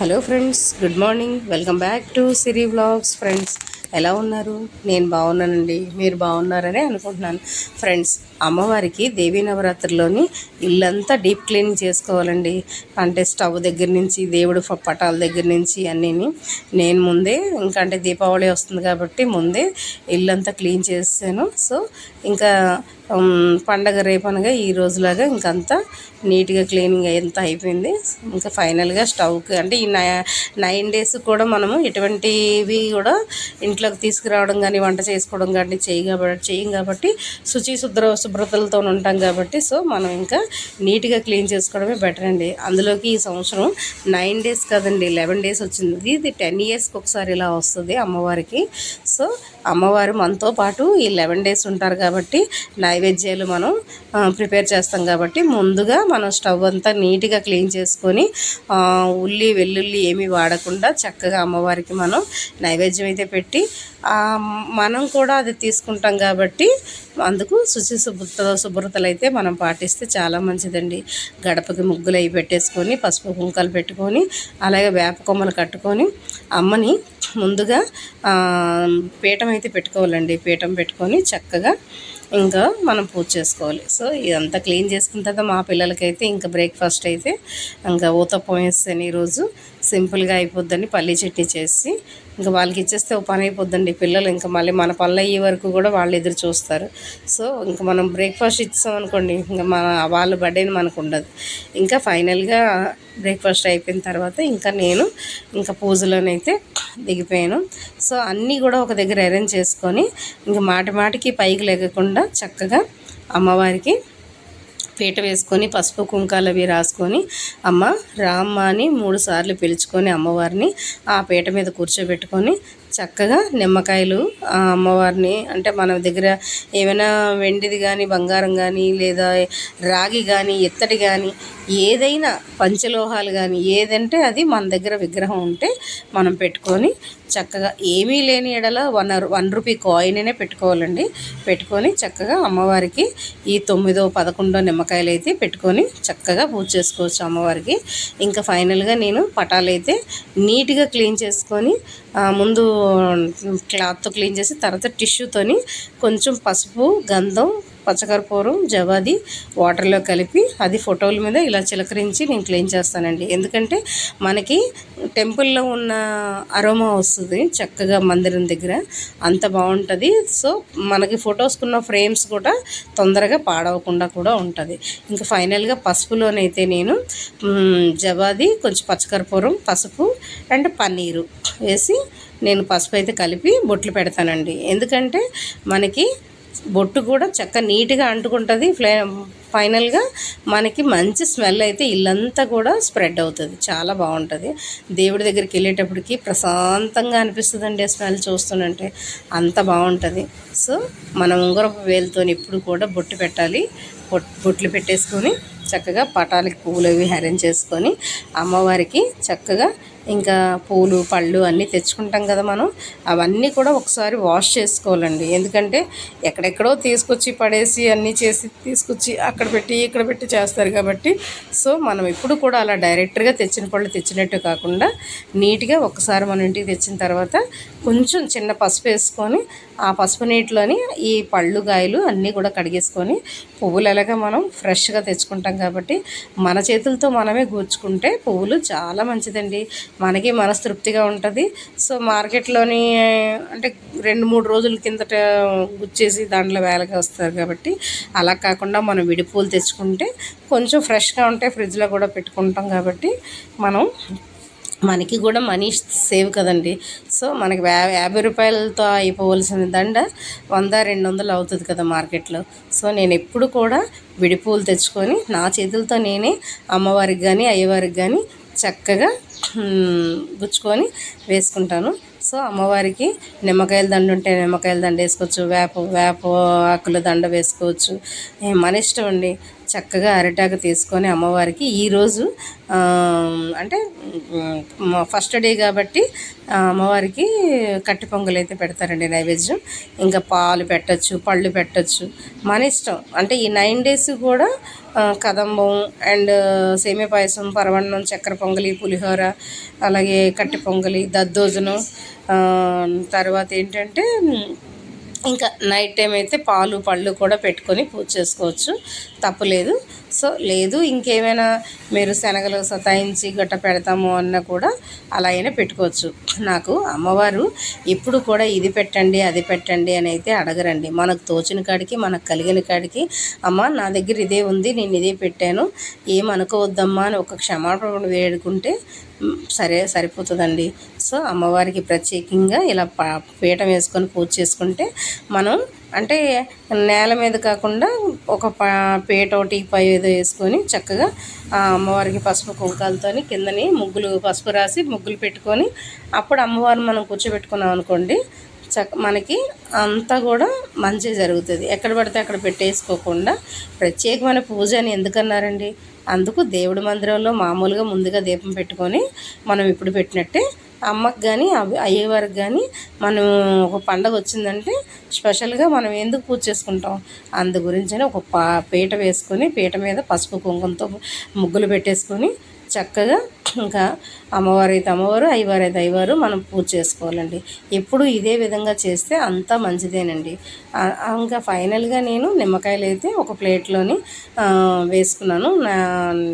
Hello friends good morning welcome back to Siri vlogs friends ఎలా ఉన్నారు? నేను బాగున్నానండి. మీరు బాగున్నారని అనుకుంటున్నాను. ఫ్రెండ్స్ అమ్మవారికి దేవీ నవరాత్రిలోని ఇల్లంతా డీప్ క్లీనింగ్ చేసుకోవాలండి. అంటే స్టవ్ దగ్గర నుంచి దేవుడు పటాల దగ్గర నుంచి అన్నీని నేను ముందే ఇంకా అంటే దీపావళి వస్తుంది కాబట్టి ముందే ఇల్లంతా క్లీన్ చేసాను సో ఇంకా పండగ రేపనగా ఈ రోజులాగా ఇంకంతా నీట్గా క్లీనింగ్ అంతా అయిపోయింది. ఇంకా ఫైనల్గా స్టవ్కి అంటే ఈ నై- నైన్ డేస్ కూడా మనము ఎటువంటివి కూడా ఇంట్లోకి తీసుకురావడం కానీ వంట చేసుకోవడం కానీ చేయి కాబట్టి చేయం కాబట్టి శుచి శుభ్ర శుభ్రతలతో ఉంటాం కాబట్టి సో మనం ఇంకా నీట్గా క్లీన్ చేసుకోవడమే బెటర్ అండి. అందులోకి ఈ సంవత్సరం నైన్ డేస్ కదండి లెవెన్ డేస్ వచ్చింది. ఇది టెన్ ఇయర్స్కి ఒకసారి ఇలా వస్తుంది అమ్మవారికి. సో అమ్మవారు మనతో పాటు ఈ లెవెన్ డేస్ ఉంటారు కాబట్టి నైవేద్యాలు మనం ప్రిపేర్ చేస్తాం కాబట్టి ముందుగా మనం స్టవ్ అంతా నీట్గా క్లీన్ చేసుకొని ఉల్లి వెల్లుల్లి ఏమీ వాడకుండా చక్కగా అమ్మవారికి మనం నైవేద్యం అయితే పెట్టి మనం కూడా అది తీసుకుంటాం కాబట్టి అందుకు శుచి శుభ్రత శుభ్రతలు అయితే మనం పాటిస్తే చాలా మంచిదండి. గడపకి ముగ్గులు అవి పెట్టేసుకొని పసుపు కుంకాలు పెట్టుకొని అలాగే వేప కొమ్మలు కట్టుకొని అమ్మని ముందుగా పీఠం అయితే పెట్టుకోవాలండి. పీఠం పెట్టుకొని చక్కగా ఇంకా మనం పూజ చేసుకోవాలి. సో ఇదంతా క్లీన్ చేసుకున్న తర్వాత మా పిల్లలకైతే ఇంకా బ్రేక్ఫాస్ట్ అయితే ఇంకా ఊతప్పం వేస్తాను ఈరోజు సింపుల్గా అయిపోద్దని పల్లీ చట్నీ చేసి ఇంకా వాళ్ళకి ఇచ్చేస్తే ఓ పని అయిపోద్దండి పిల్లలు. ఇంకా మళ్ళీ మన పనులు అయ్యే వరకు కూడా వాళ్ళు ఎదురు చూస్తారు. సో ఇంకా మనం బ్రేక్ఫాస్ట్ ఇచ్చాం అనుకోండి ఇంకా మన వాళ్ళ బర్త్డేని మనకు ఉండదు. ఇంకా ఫైనల్గా బ్రేక్ఫాస్ట్ అయిపోయిన తర్వాత ఇంకా నేను ఇంకా పూజలోనైతే దిగిపోయాను. సో అన్నీ కూడా ఒక దగ్గర అరేంజ్ చేసుకొని ఇంకా మాటి మాటికి పైకి లేకుండా చక్కగా అమ్మవారికి పీట వేసుకొని పసుపు కుంకాలు అవి రాసుకొని అమ్మ రామ్మ అని మూడు సార్లు పిలుచుకొని అమ్మవారిని ఆ పీట మీద కూర్చోబెట్టుకొని చక్కగా నిమ్మకాయలు అమ్మవారిని అంటే మన దగ్గర ఏమైనా వెండిది కానీ బంగారం కానీ లేదా రాగి కానీ ఇత్తడి కానీ ఏదైనా పంచలోహాలు కానీ ఏదంటే అది మన దగ్గర విగ్రహం ఉంటే మనం పెట్టుకొని చక్కగా ఏమీ లేని ఎడల వన్ వన్ రూపీ కాయిన్ పెట్టుకోవాలండి. పెట్టుకొని చక్కగా అమ్మవారికి ఈ తొమ్మిదో పదకొండో నిమ్మకాయలు అయితే పెట్టుకొని చక్కగా పూజ చేసుకోవచ్చు అమ్మవారికి. ఇంకా ఫైనల్గా నేను పటాలు అయితే నీట్గా క్లీన్ చేసుకొని ముందు క్లాత్తో క్లీన్ చేసి తర్వాత టిష్యూతోని కొంచెం పసుపు గంధం పచ్చకర్పూరం జవాది వాటర్లో కలిపి అది ఫోటోల మీద ఇలా చిలకరించి నేను క్లీన్ చేస్తానండి. ఎందుకంటే మనకి టెంపుల్లో ఉన్న అరోమా వస్తుంది చక్కగా మందిరం దగ్గర. అంత బాగుంటుంది. సో మనకి ఫొటోస్కున్న ఫ్రేమ్స్ కూడా తొందరగా పాడవకుండా కూడా ఉంటుంది. ఇంకా ఫైనల్గా పసుపులోనైతే నేను జవాది కొంచెం పచ్చకర్పూరం పసుపు అండ్ పన్నీరు వేసి నేను పసుపు అయితే కలిపి బొట్లు పెడతానండి. ఎందుకంటే మనకి బొట్టు కూడా చక్క నీట్గా అంటుకుంటుంది. ఫ్లే ఫైనల్గా మనకి మంచి స్మెల్ అయితే ఇల్లంతా కూడా స్ప్రెడ్ అవుతుంది. చాలా బాగుంటుంది. దేవుడి దగ్గరికి వెళ్ళేటప్పటికి ప్రశాంతంగా అనిపిస్తుందండి ఆ స్మెల్ చూస్తుంటే. అంత బాగుంటుంది. సో మనం ఉంగరపు వేలుతో ఎప్పుడు కూడా బొట్టు పెట్టాలి. బొట్ బొట్లు పెట్టేసుకొని చక్కగా పటాలకి పువ్వులు అవి అరేంజ్ చేసుకొని అమ్మవారికి చక్కగా ఇంకా పూలు పళ్ళు అన్నీ తెచ్చుకుంటాం కదా మనం. అవన్నీ కూడా ఒకసారి వాష్ చేసుకోవాలండి. ఎందుకంటే ఎక్కడెక్కడో తీసుకొచ్చి పడేసి అన్నీ చేసి తీసుకొచ్చి అక్కడ పెట్టి ఇక్కడ పెట్టి చేస్తారు కాబట్టి. సో మనం ఎప్పుడు కూడా అలా డైరెక్ట్గా తెచ్చిన పళ్ళు తెచ్చినట్టు కాకుండా నీట్గా ఒకసారి మన ఇంటికి తెచ్చిన తర్వాత కొంచెం చిన్న పసుపు వేసుకొని ఆ పసుపు నీటిలోని ఈ పళ్ళు కాయలు అన్నీ కూడా కడిగేసుకొని పువ్వులు ఎలాగ మనం ఫ్రెష్గా తెచ్చుకుంటాం కాబట్టి మన చేతులతో మనమే గూర్చుకుంటే పువ్వులు చాలా మంచిదండి. మనకి మనస్తృప్తిగా ఉంటుంది. సో మార్కెట్లోని అంటే రెండు మూడు రోజుల కిందట గుచ్చేసి దాంట్లో వేలకి వస్తారు కాబట్టి అలా కాకుండా మనం విడిపూలు తెచ్చుకుంటే కొంచెం ఫ్రెష్గా ఉంటే ఫ్రిడ్జ్లో కూడా పెట్టుకుంటాం కాబట్టి మనం మనకి కూడా మనీ సేవ్ కదండి. సో మనకి యాభై రూపాయలతో అయిపోవలసిన దండ వంద రెండు వందలు అవుతుంది కదా మార్కెట్లో. సో నేను ఎప్పుడు కూడా విడిపూలు తెచ్చుకొని నా చేతులతో నేనే అమ్మవారికి కానీ అయ్యవారికి కానీ చక్కగా గుచ్చుకొని వేసుకుంటాను. సో అమ్మవారికి నిమ్మకాయల దండ ఉంటే నిమ్మకాయల దండ వేసుకోవచ్చు. వేప వేప ఆకుల దండ వేసుకోవచ్చు. మన ఇష్టం అండి. చక్కగా అరిటాకు తీసుకొని అమ్మవారికి ఈరోజు అంటే ఫస్ట్ డే కాబట్టి అమ్మవారికి కట్టి పొంగల్ అయితే పెడతారండి నైవేద్యం. ఇంకా పాలు పెట్టచ్చు పళ్ళు పెట్టచ్చు. మన ఇష్టం. అంటే ఈ నైన్ డేస్ కూడా కదంబం అండ్ సేమియా పాయసం పరవన్నం చక్కెర పొంగలి పులిహోర అలాగే కట్టి పొంగలి దద్దోజనం తర్వాత ఏంటంటే ఇంకా నైట్ టైం అయితే పాలు పళ్ళు కూడా పెట్టుకొని పూజ చేసుకోవచ్చు. తప్పులేదు సో లేదు ఇంకేమైనా మీరు శనగలు సతాయించి గట్ట పెడతాము అన్న కూడా అలా అయినా పెట్టుకోవచ్చు. నాకు అమ్మవారు ఎప్పుడు కూడా ఇది పెట్టండి అది పెట్టండి అని అయితే అడగరండి. మనకు తోచిన కాడికి మనకు కలిగిన కాడికి అమ్మ నా దగ్గర ఇదే ఉంది నేను ఇదే పెట్టాను ఏం అనుకోవద్దమ్మా అని ఒక క్షమాపణ వేడుకుంటే సరే సరిపోతుందండి. సో అమ్మవారికి ప్రత్యేకంగా ఇలా ప- పీఠం వేసుకొని పూజ చేసుకుంటే మనం అంటే నేల మీద కాకుండా ఒక ప పీట ఒకటి పై ఏదో వేసుకొని చక్కగా ఆ అమ్మవారికి పసుపు కుంకాలతోని కిందని ముగ్గులు పసుపు రాసి ముగ్గులు పెట్టుకొని అప్పుడు అమ్మవారిని మనం కూర్చోబెట్టుకున్నాం అనుకోండి చక్క మనకి అంతా కూడా మంచి జరుగుతుంది. ఎక్కడ పడితే అక్కడ పెట్టేసుకోకుండా ప్రత్యేకమైన పూజ అని ఎందుకన్నారండి? అందుకు దేవుడి మందిరంలో మామూలుగా ముందుగా దీపం పెట్టుకొని మనం ఇప్పుడు పెట్టినట్టే అమ్మకి కానీ అయ్యేవారికి కానీ మనం ఒక పండగ వచ్చిందంటే స్పెషల్గా మనం ఎందుకు పూజ చేసుకుంటాం? అందు గురించని ఒక పా పీట వేసుకొని పీట మీద పసుపు కుంకుమతో ముగ్గులు పెట్టేసుకొని చక్కగా ఇంకా అమ్మవారు అయితే అమ్మవారు అయ్యవారు అయితే అయ్యవారు మనం పూజ చేసుకోవాలండి. ఎప్పుడు ఇదే విధంగా చేస్తే అంతా మంచిదేనండి. ఇంకా ఫైనల్గా నేను నిమ్మకాయలు అయితే ఒక ప్లేట్లోని వేసుకున్నాను.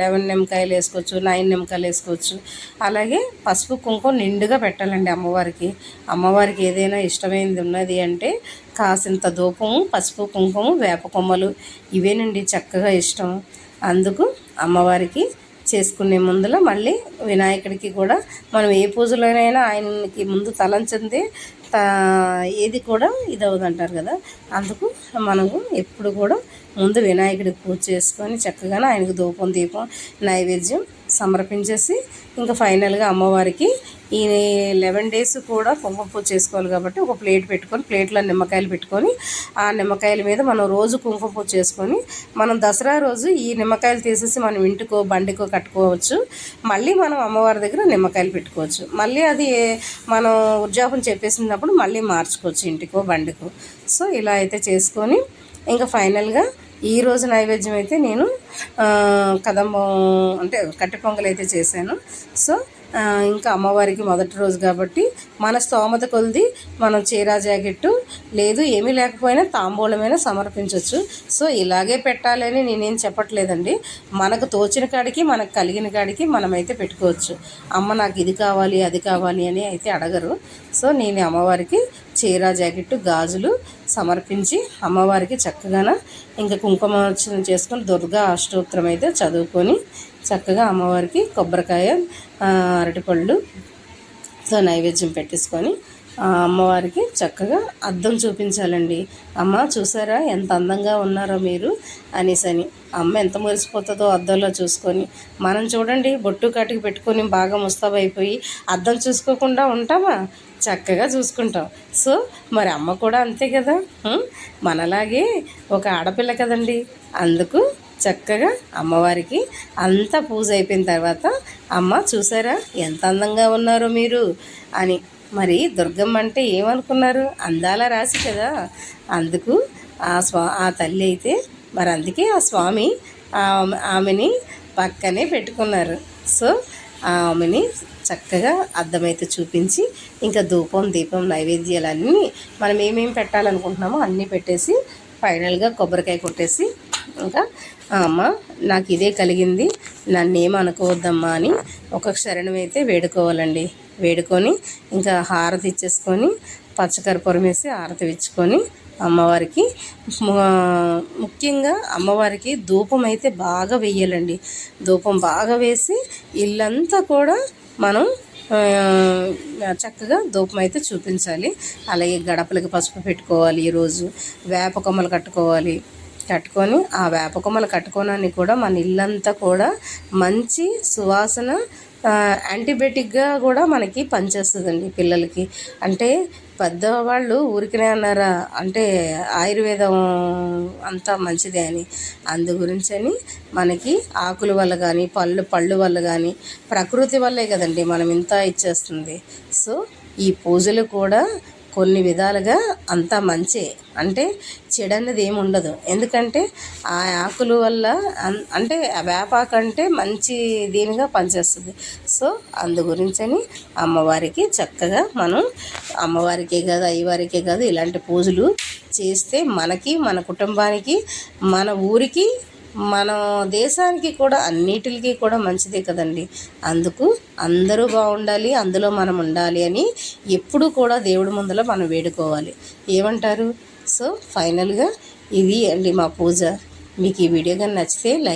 లెవెన్ నిమ్మకాయలు వేసుకోవచ్చు నైన్ నిమ్మకాయలు వేసుకోవచ్చు. అలాగే పసుపు కుంకుమ నిండుగా పెట్టాలండి అమ్మవారికి. అమ్మవారికి ఏదైనా ఇష్టమైనది ఉన్నది అంటే కాసింత ధూపము పసుపు కుంకుమ వేప కొమ్మలు ఇవేనండి చక్కగా ఇష్టం. అందుకు అమ్మవారికి చేసుకునే ముందులో మళ్ళీ వినాయకుడికి కూడా మనం ఏ పూజలోనైనా ఆయనకి ముందు తలంచింది ఏది కూడా ఇది కదా. అందుకు మనము ఎప్పుడు కూడా ముందు వినాయకుడికి పూజ చేసుకొని చక్కగా ఆయనకు ధూపం దీపం నైవేద్యం సమర్పించేసి ఇంకా ఫైనల్గా అమ్మవారికి ఈ లెవెన్ డేస్ కూడా కుంకుమ పూజ చేసుకోవాలి కాబట్టి ఒక ప్లేట్ పెట్టుకొని ప్లేట్లో నిమ్మకాయలు పెట్టుకొని ఆ నిమ్మకాయల మీద మనం రోజు కుంకుమ పూజ చేసుకొని మనం దసరా రోజు ఈ నిమ్మకాయలు తీసేసి మనం ఇంటికో బండికో కట్టుకోవచ్చు. మళ్ళీ మనం అమ్మవారి దగ్గర నిమ్మకాయలు పెట్టుకోవచ్చు. మళ్ళీ అది మనం ఉద్యోగం చెప్పేసినప్పుడు మళ్ళీ మార్చుకోవచ్చు ఇంటికో బండికో. సో ఇలా అయితే చేసుకొని ఇంకా ఫైనల్గా ఈ రోజు నైవేద్యం అయితే నేను కదంబం అంటే కట్టె పొంగల్ అయితే చేశాను. సో ఇంకా అమ్మవారికి మొదటి రోజు కాబట్టి మన స్తోమత కొలిది మనం చీరా జాకెట్టు లేదు ఏమీ లేకపోయినా తాంబూలమైనా సమర్పించవచ్చు సో ఇలాగే పెట్టాలని నేనేం చెప్పట్లేదండి. మనకు తోచిన కాడికి మనకు కలిగిన కాడికి మనమైతే పెట్టుకోవచ్చు. అమ్మ నాకు ఇది కావాలి అది కావాలి అని అయితే అడగరు. సో నేను అమ్మవారికి చీర జాకెట్టు గాజులు సమర్పించి అమ్మవారికి చక్కగా ఇంకా కుంకుమ చేసుకొని దుర్గా అష్టోత్తరం అయితే చదువుకొని చక్కగా అమ్మవారికి కొబ్బరికాయ అరటిపళ్ళు సో నైవేద్యం పెట్టేసుకొని అమ్మవారికి చక్కగా అద్దం చూపించాలండి. అమ్మ చూసారా ఎంత అందంగా ఉన్నారో మీరు అనేసని. అమ్మ ఎంత మురిసిపోతుందో అద్దంలో చూసుకొని. మనం చూడండి బొట్టు కాటికి పెట్టుకొని బాగా ముస్తాబైపోయి అద్దం చూసుకోకుండా ఉంటామా? చక్కగా చూసుకుంటాం. సో మరి అమ్మ కూడా అంతే కదా? మనలాగే ఒక ఆడపిల్ల కదండి. అందుకు చక్కగా అమ్మవారికి అంతా పూజ అయిపోయిన తర్వాత అమ్మ చూసారా ఎంత అందంగా ఉన్నారో మీరు అని మరి దుర్గమ్మ అంటే ఏమనుకున్నారు? అందాల రాశి కదా. అందుకు ఆ స్వా ఆ తల్లి అయితే మరి అందుకే ఆ స్వామి ఆ- ఆమెని పక్కనే పెట్టుకున్నారు. సో ఆమెని చక్కగా అర్థమైతే చూపించి ఇంకా ధూపం దీపం నైవేద్యాలన్నీ మనం ఏమేమి పెట్టాలనుకుంటున్నామో అన్నీ పెట్టేసి ఫైనల్గా కొబ్బరికాయ కొట్టేసి ఇంకా "ఆ అమ్మ నాకు ఇదే కలిగింది. నన్ను ఏమనుకోవద్దమ్మా అనుకోవద్దమ్మా అని ఒక క్షరణం అయితే వేడుకోవాలండి. వేడుకొని ఇంకా హారతి ఇచ్చేసుకొని పచ్చకర్పూరం వేసి హారతి ఇచ్చుకొని అమ్మవారికి. ముఖ్యంగా అమ్మవారికి ధూపం అయితే బాగా వేయాలండి ధూపం బాగా వేసి ఇల్లంతా కూడా మనం చక్కగా ధూపం అయితే చూపించాలి. అలాగే గడపలకి పసుపు పెట్టుకోవాలి ఈరోజు. వేప కొమ్మలు కట్టుకోవాలి. కట్టుకొని ఆ వేప కొమ్మలు కట్టుకోవడానికి కూడా మన ఇల్లంతా కూడా మంచి సువాసన యాంటీబయాటిక్గా కూడా మనకి పనిచేస్తుందండి పిల్లలకి. అంటే పెద్దవాళ్ళు ఊరికనే అన్నారా అంటే ఆయుర్వేదం అంతా మంచిదే అని. అందు గురించని మనకి ఆకుల వల్ల కానీ పళ్ళు పళ్ళు వల్ల కానీ ప్రకృతి వల్లే కదండి మనం ఇంత ఇచ్చేస్తుంది. సో ఈ పూజలు కూడా కొన్ని విధాలుగా అంతా మంచే. అంటే చెడన్నది ఏమి ఉండదు. ఎందుకంటే ఆ ఆకుల వల్ల అన్- అంటే ఆ వేపాకు అంటే మంచి దీనిగా పనిచేస్తుంది. సో అందు గురించని అమ్మవారికి చక్కగా మనం అమ్మవారికే కాదు అయ్యవారికే కాదు ఇలాంటి పూజలు చేస్తే మనకి మన కుటుంబానికి మన ఊరికి మన దేశానికి కూడా అన్నిటికీ కూడా మంచిదే కదండి. అందుకు అందరూ బాగుండాలి అందులో మనం ఉండాలి అని ఎప్పుడూ కూడా దేవుడి ముందర మనం వేడుకోవాలి. ఏమంటారు? సో ఫైనల్గా ఇది అండి మా పూజ. మీకు ఈ వీడియో కానీ నచ్చితే లైక్